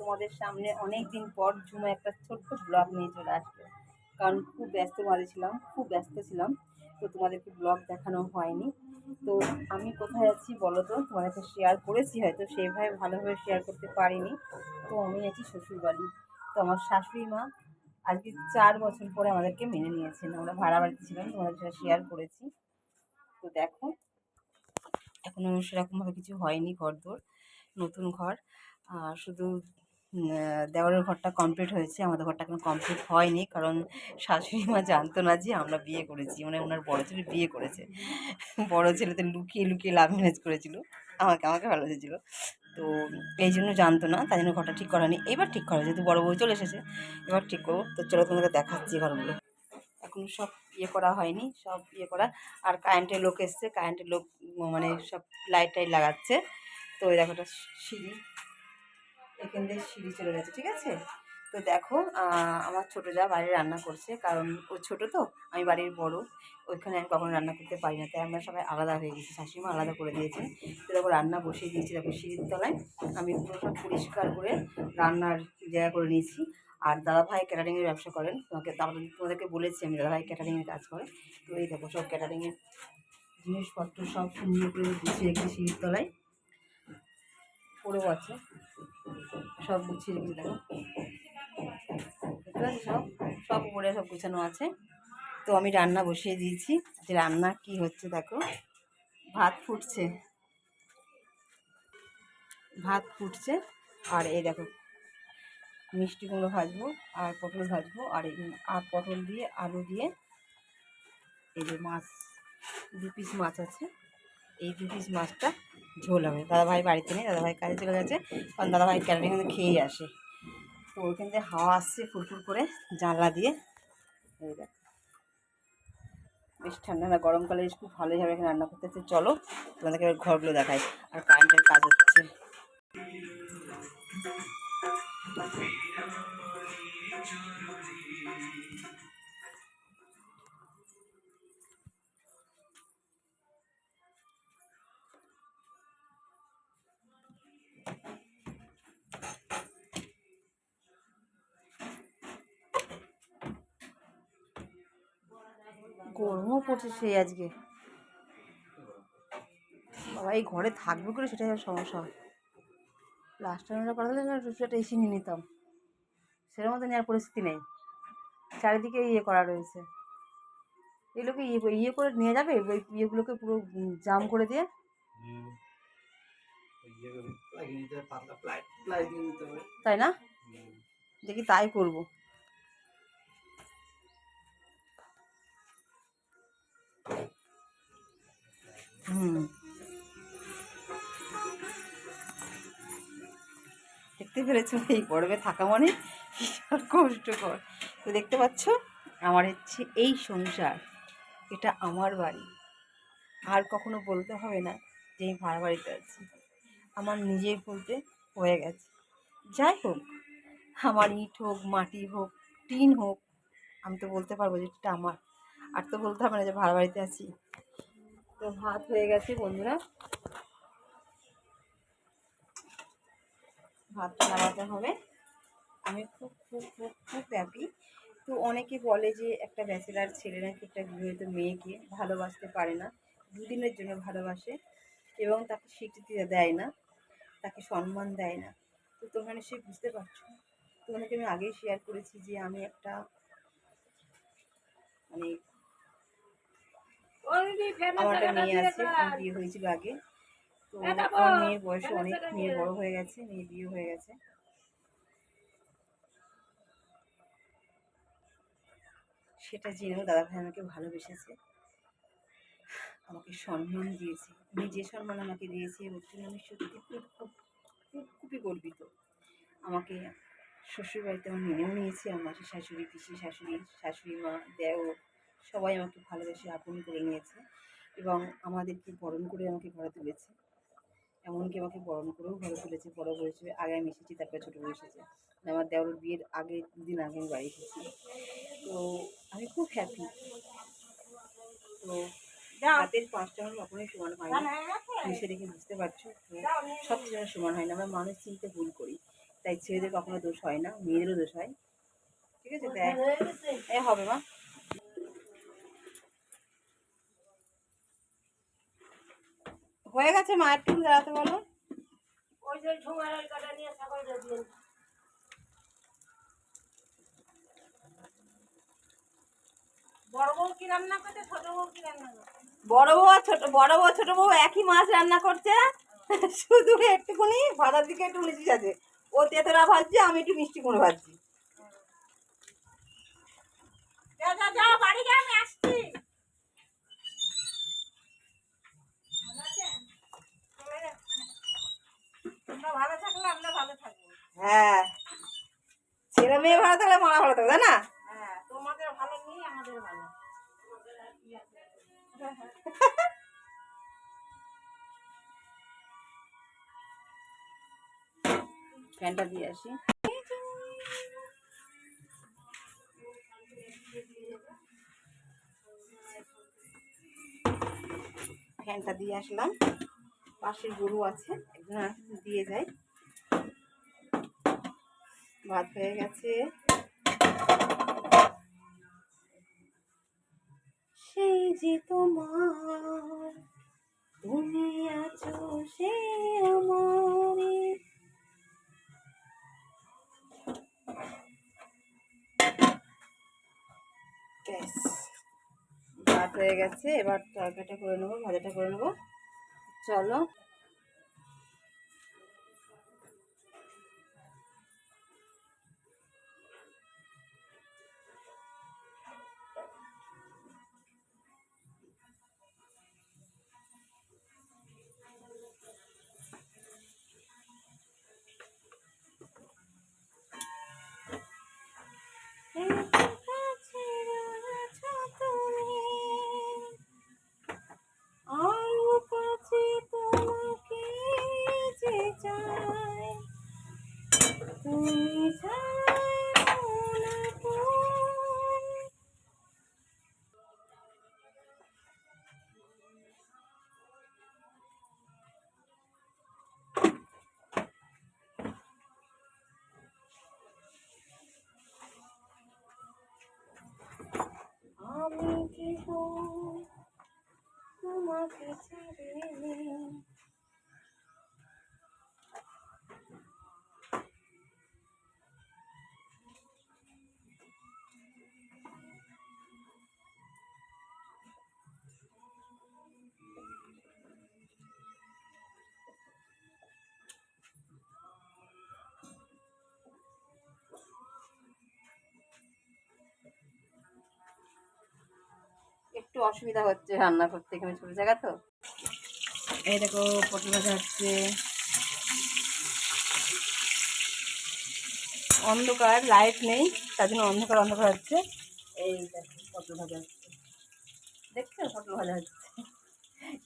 তোমাদের সামনে অনেক দিন পর ঝুমা একটা ছোট্ট ব্লগ নিয়ে চলে আসলো। কারণ খুব ব্যস্ত মাঝে ছিলাম, খুব ব্যস্ত ছিলাম। তো তোমাদেরকে ব্লগ দেখানো হয়নি। তো আমি কোথায় আছি বলো তো? তোমাদেরকে শেয়ার করেছি হয়তো, সেভাবে ভালোভাবে শেয়ার করতে পারিনি। তো আমি আছি শ্বশুরবাড়ি। তো আমার শাশুড়ি মা আজকে চার বছর পরে আমাদেরকে মেনে নিয়েছেন। আমরা ভাড়া বাড়িতে ছিলাম, তোমাদের সাথে শেয়ার করেছি। তো দেখো এখনও সেরকমভাবে কিছু হয়নি ঘর নতুন ঘর। শুধু দেওয়ারের ঘরটা কমপ্লিট হয়েছে। আমাদের ঘরটা এখনও কমপ্লিট হয়নি, কারণ শাশুড়ি মা জানতো না যে আমরা বিয়ে করেছি। মানে ওনার বড় ছেলে বিয়ে করেছে। বড় ছেলে তো লুকিয়ে লুকিয়ে লাভ ম্যারেজ করেছিল। আমাকে আমাকে ভালো ভালোবেসেছিল তো এই জন্য জানতো না, তাই জন্য ঘরটা ঠিক করা হয়নি এবার ঠিক করা, যেহেতু বড় বউ চলে এসেছে, এবার ঠিক করব। তো চলো তোমাকে দেখাচ্ছি ঘরগুলো। এখন সব ইয়ে করা হয়নি, সব ইয়ে করা। আর কারেন্টের লোক এসছে কারেন্টের লোক মানে সব লাইট টাইট লাগাচ্ছে। তো ওই দেখো সিঁড়ি। এখান দিয়ে সিঁড়ি চলে গেছে, ঠিক আছে? তো দেখো আমার ছোটো যা বাইরে রান্না করছে, কারণ ও ছোটো তো, আমি বাড়ির বড়, ওইখানে আমি কখনো রান্না করতে পারি না, তাই আমরা সবাই আলাদা হয়ে গেছি শাশুড়িমা আলাদা করে দিয়েছে তো দেখো, রান্না বসিয়ে দিয়েছি, দেখো, সিঁড়ির তলায় আমি পুরো সব পরিষ্কার করে রান্নার জায়গা করে নিয়েছি। আর দাদাভাই ক্যাটারিংয়ের ব্যবসা করেন, তোমাকে তারপরে তোমাদেরকে বলেছি আমি দাদাভাই ক্যাটারিংয়ের কাজ করে। তো এই দেখো, সব ক্যাটারিংয়ের জিনিসপত্র সব সুন্দর করে গুছিয়ে রেখেছি সিঁড়ির তলায়। পড়েও আছে। সব গুছিয়ে রেখেছি, দেখো। দেখতে পাচ্ছ? সব সব উপরে সব গুছানো আছে। তো আমি রান্না বসিয়ে দিয়েছি। যে রান্না কি হচ্ছে, দেখো। ভাত ফুটছে। ভাত ফুটছে। আর এই দেখো, মিষ্টি কুমড়ো ভাজবো, আর পটল ভাজবো, আর এই আর পটল দিয়ে, আলু দিয়ে, এই যে মাছ, দু পিস মাছ আছে। এই দু পিস মাছটা, ঝোল হবে। দাদাভাই বাড়িতে নেই, দাদাভাই কাজে চলে গেছে। কারণ দাদাভাই ক্যাটারিং খেয়েই আসে। তো ওইখান থেকে হাওয়া আসছে ফুরফুর করে জানলা দিয়ে। হয়ে দেখ। বেশ ঠান্ডা না গরমকালে বেশ খুব ভালোই হবে এখানে রান্না করতে। চলো, তোমাদেরকে এবার ঘরগুলো দেখাই। আর কারেন্টের কাজ হচ্ছে। গরমও পড়ছে সেই আজকে। বাবা এই ঘরে থাকবে করে সেটাই সমস্যা হয়। লাস্ট টাইমটা করা হলে সেটা এসে নিয়ে নিতাম। সেটার মতো নেওয়ার পরিস্থিতি নেই। চারিদিকে ইয়ে করা রয়েছে। এগুলোকে ইয়ে ইয়ে করে নিয়ে যাবে? ওই ইয়েগুলোকে পুরো জাম করে দিয়ে? তাই না? দেখি তাই করব। দেখতে পেরেছ? এই গরমে থাকা মানে বিশাল কষ্টকর। তো দেখতে পাচ্ছ, আমার হচ্ছে এই সংসার, এটা আমার বাড়ি। আর কখনো বলতে হবে না যে আমি ভাড়া বাড়িতে আছি। আমার নিজের বলতে হয়ে গেছে। যাই হোক, আমার ইট হোক, মাটি হোক, টিন হোক, আমি তো বলতে পারব যে এটা আমার। আর তো বলতে হবে না যে ভাড়া বাড়িতে আছি। তো ভাত হয়ে গেছে বন্ধুরা। ভাতটা নামাতে হবে। আমি খুব খুব খুব খুব হ্যাপি তো অনেকে বলে যে একটা ব্যাচেলার ছেলে নাকি একটা বিবাহিত মেয়েকে ভালোবাসতে পারে না দুদিনের জন্য ভালোবাসে এবং তাকে স্বীকৃতি দেয় না তাকে সম্মান দেয় না। তো তোমরা নিশ্চয়ই বুঝতে পারছ। তোমাদেরকে আমি আগেই শেয়ার করেছি যে আমি একটা মানে আমার একটা মেয়ে আছে বিয়ে হয়েছিল আগে। তো আমার মেয়ের বয়স অনেক মেয়ে বড় হয়ে গেছে মেয়ে বিয়ে হয়ে গেছে। সেটা জেনেও দাদা ভাই আমাকে ভালোবেসেছে আমাকে সম্মান দিয়েছে উনি যে সম্মান আমাকে দিয়েছে ওর জন্য আমি সত্যি খুব খুব খুব খুবই গর্বিত। আমাকে শ্বশুরবাড়িতে আমার মেনেও নিয়েছে আমার শাশুড়ি পিসি শাশুড়ি শাশুড়ি মা দেও সবাই আমাকে ভালোবেসে আপন করে নিয়েছে এবং আমাদেরকে বরণ করে আমাকে ঘরে তুলেছে। এমনকি আমাকে বরণ করেও ঘরে তুলেছে বড় বউ হিসেবে আগে আমি এসেছি তারপরে ছোটো বউ এসেছে। মানে আমার দেওয়ার বিয়ের আগে দুদিন আগে আমি বাড়ি এসেছি। তো আমি খুব হ্যাপি তো হাতের পাঁচটা আমার কখনোই সমান হয় না সে দেখে বুঝতে পারছ তো সব আমার সমান হয় না আমরা মানুষ চিনতে ভুল করি তাই ছেলেদের কখনো দোষ হয় না মেয়েদেরও দোষ হয়। ঠিক আছে দেখ। এ হবে মা। হয়ে গেছে মা একটু দাঁড়াতে বলো। ওই যে ঠোঙার কাটা নিয়ে ছাগলটা দিয়ে বড় বউ কি রান্না করছে ছোট বউ কি রান্না করছে? বড় বউ আর ছোট বড় বউ ছোট বউ একই মাছ রান্না করছে। শুধু একটুখানি ভাজার দিকে একটু মিষ্টি আছে ও তেতরা ভাজছে আমি একটু মিষ্টি কুমড়ো ভাজছি। যা বাড়ি যা আমি আসছি। ভালো থাকলে আমরা ভালো থাকব। হ্যাঁ। ছেলে মেয়ে ভালো থাকলে মারা ভালো থাকবে তাই না? হ্যাঁ তোমাদের ভালো নেই আমাদের ভালো। ফ্যানটা দিয়ে আসি। ফ্যানটা দিয়ে আসলাম। পাশের গরু আছে একজন দিয়ে যাই ভাত হয়ে গেছে। সেই যে তোমার তুমি আছো সে আমারে। ভাত হয়ে গেছে এবার তরকারিটা করে নেব ভাজাটা করে নেব। চলো আমি কেহ তোমাকে ছেড়ে একটু অসুবিধা হচ্ছে রান্না করতে এখানে ছোটো জায়গা তো। এই দেখো, পটল ভাজা হচ্ছে। অন্ধকার লাইট নেই, তার জন্য অন্ধকার অন্ধকার হচ্ছে। এই দেখো, পটল ভাজা হচ্ছে। দেখছ? পটল ভাজা হচ্ছে।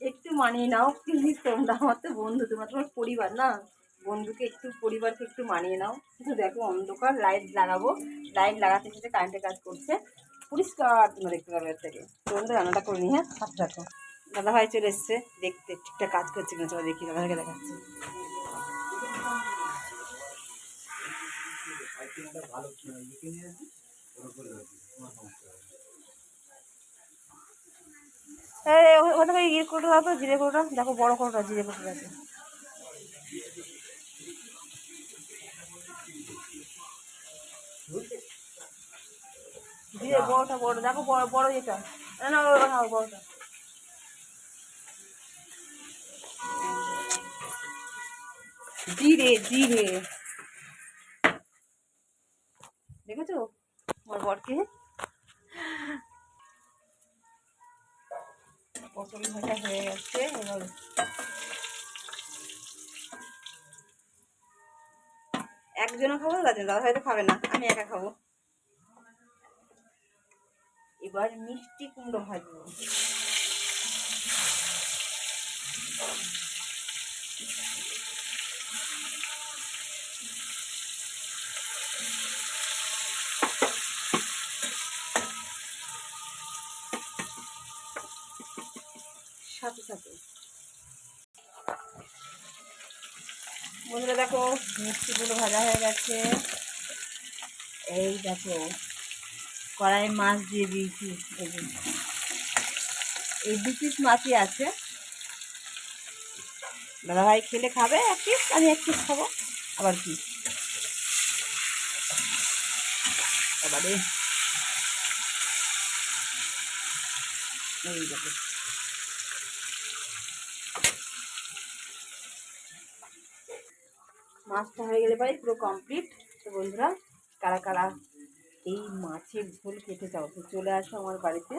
একটু মানিয়ে নাও প্লিজ তোমরা, আমার তো বন্ধু, তোমরা তোমার পরিবার না? বন্ধুকে একটু, পরিবারকে একটু মানিয়ে নাও। কিন্তু দেখো, অন্ধকার লাইট লাগাবো। লাইট লাগাতে সাথে কারেন্টের কাজ করছে। পরিষ্কার তোমরা দেখতে এর থেকে। তোমরা রান্নাটা করে নি হ্যাঁ? সাথে রাখো। দাদা ভাই চলে এসছে, দেখতে ঠিকঠাক কাজ করছে কিনা চলো দেখি দাদা ভাইকে দেখাচ্ছি। এই ও- ওটা ইয়ে করে দাও তো, জিরে কোটা দেখো, বড় কোটা জিরে কোটা আছে বড়টা বড় দেখো বড় বড় না জিরে জিরে। দেখেছ? আমার বরকে? পটল ভাজা হয়ে গেছে, এবার একজনও খাব তার দাদা হয়তো খাবে না, আমি একা খাব। এবার মিষ্টি কুমড়ো ভাজবো। সাথে সাথে। বন্ধুরা দেখো মিষ্টিগুলো ভাজা হয়ে গেছে। এই দেখো। কড়াই মাছ দিয়ে দিয়েছি। এই দু পিস মাছই আছে। দাদাভাই খেলে খাবে এক পিস আমি এক পিস খাব। আবার কি? দেখো। মাছটা হয়ে গেলে পরে পুরো কমপ্লিট বন্ধুরা, কারা কারা এই মাছের ঝোল খেতে চাও? তো চলে আসো আমার বাড়িতে।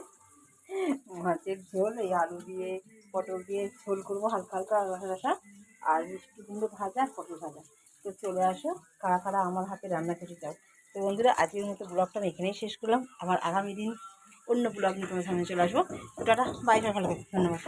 মাছের ঝোল, এই আলু দিয়ে, পটল দিয়ে ঝোল করব হালকা হালকা রসা আর মিষ্টি কুমড়ো ভাজা, পটল ভাজা। তো চলে আসো, কারা কারা আমার হাতে রান্না খেতে চাও? তো বন্ধুরা, আজকের মতো ব্লগটা আমি এখানেই শেষ করলাম। আবার আগামী দিন অন্য ব্লগ নিয়ে তোমার সামনে চলে আসব। তো টাটা বাইরে ভালো ধন্যবাদ।